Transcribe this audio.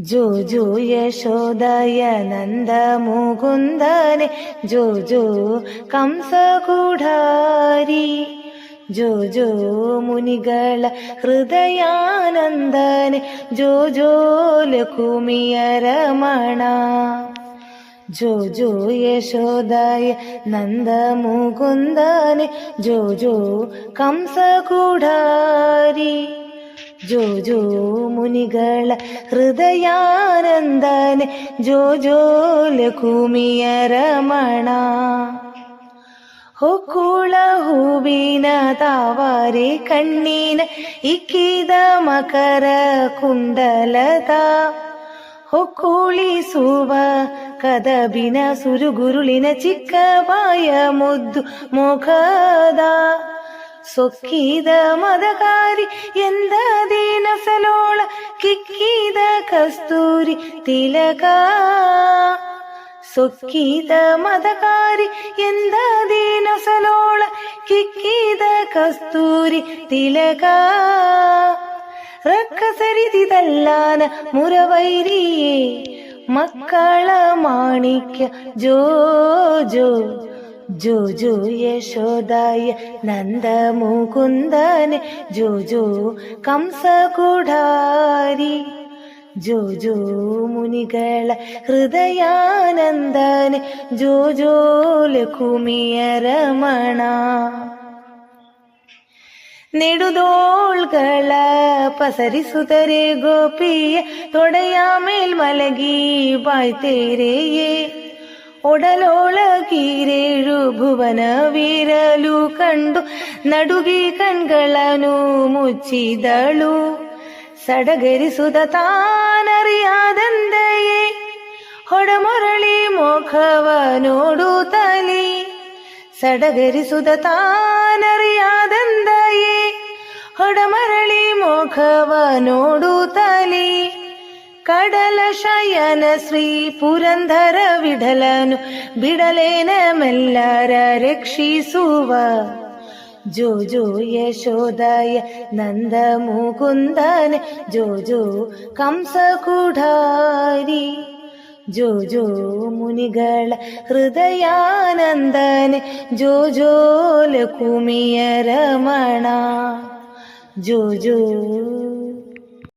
ജോ ജോ യശോദയ നന്ദ മുകുന്ദനെ ജോ ജോ കംസകുഠാരി ജോ ജോ മുനികള ഹൃദയാനന്ദനെ ജോ ജോ ലഘുമിയ രമണ ജോ ജോ യശോദയ നന്ദ മുകുന്ദനെ ജോ ജോ കംസകുഠാരി ಜೋ ಜೋ ಮುನಿಗಳ ಹೃದಯಾನಂದನೆ ಜೋ ಜೋ ಲಕುಮಿಯ ರಮಣ ಹೊಕ್ಕುಳ ಹೂವಿನ ತಾವಾರೆ ಕಣ್ಣಿನ ಇಕ್ಕಿದ ಮಕರ ಕುಂಡಲದ ಹೊಕ್ಕುಳಿಸುವ ಕದಬಿನ ಸುರುಗುರುಳಿನ ಚಿಕ್ಕ ಬಾಯ ಮುದ್ದು ಮುಖದ ಸೊಕ್ಕಿದ ಮದಕಾರಿ ಎಂದ സലോള കിക്കീത കസ്തൂരി തിലക. സൊക്കീത മതകാരി എന്താ ദീനസലോള കിക്കീത കസ്തൂരി തിലക. റക്കസരിതിതല്ലാന മുറവൈരിയേ മക്കള മാണിക്ക ജോ ജോ. ಜೋ ಜೋ ಯಶೋದಾಯ ನಂದ ಮುಕುಂದನೆ ಜೋ ಜೋ ಕಂಸ ಕುಢಾರಿ ಜೋ ಜೋ ಮುನಿಗಳ ಹೃದಯಾನಂದನೆ ಜೋ ಜೋ ಲಕುಮಿಯ ರಮಣ ನೆಡುದೋಳ್ಗಳ ಪಸರಿಸುತ್ತರೆ ಗೋಪಿಯ ತೊಡೆಯ ಮೇಲ್ ಮಲಗಿ ಬಾಯ್ತೇರೆಯೇ ಒಡಲೊಳಗಿರೇಳು ಭುವನ ವೀರಲು ಕಂಡು ನಡುಗಿ ಕಣ್ಗಳನ್ನು ಮುಚ್ಚಿದಳು ಸಡಗರಿಸುದ ತಾನರಿಯಾದಂದೆಯೇ ಹೊಡಮೊರಳಿ ಮುಖವ ನೋಡುತ್ತಲಿ ಸಡಗರಿಸುದ ತಾನರಿಯಾದಂದೆಯೇ ಹೊಡಮರಳಿ ಮುಖವ ನೋಡುತ್ತಲಿ ಕಡಲ ಶಯನ ಶ್ರೀ ಪುರಂದರ ವಿಡಲನು ಬಿಡಲೇನ ಮೆಲ್ಲರ ರಕ್ಷಿಸುವ ಜೋ ಜೋ ಯಶೋದಾಯ ನಂದ ಮುಕುಂದನೆ ಜೋ ಜೋ ಕಂಸ ಕುಢಾರಿ ಜೋ ಜೋ ಮುನಿಗಳ ಹೃದಯಾನಂದನೆ ಜೋ ಜೋ ಲಕುಮಿಯ ರಮಣ ಜೋ ಜೋ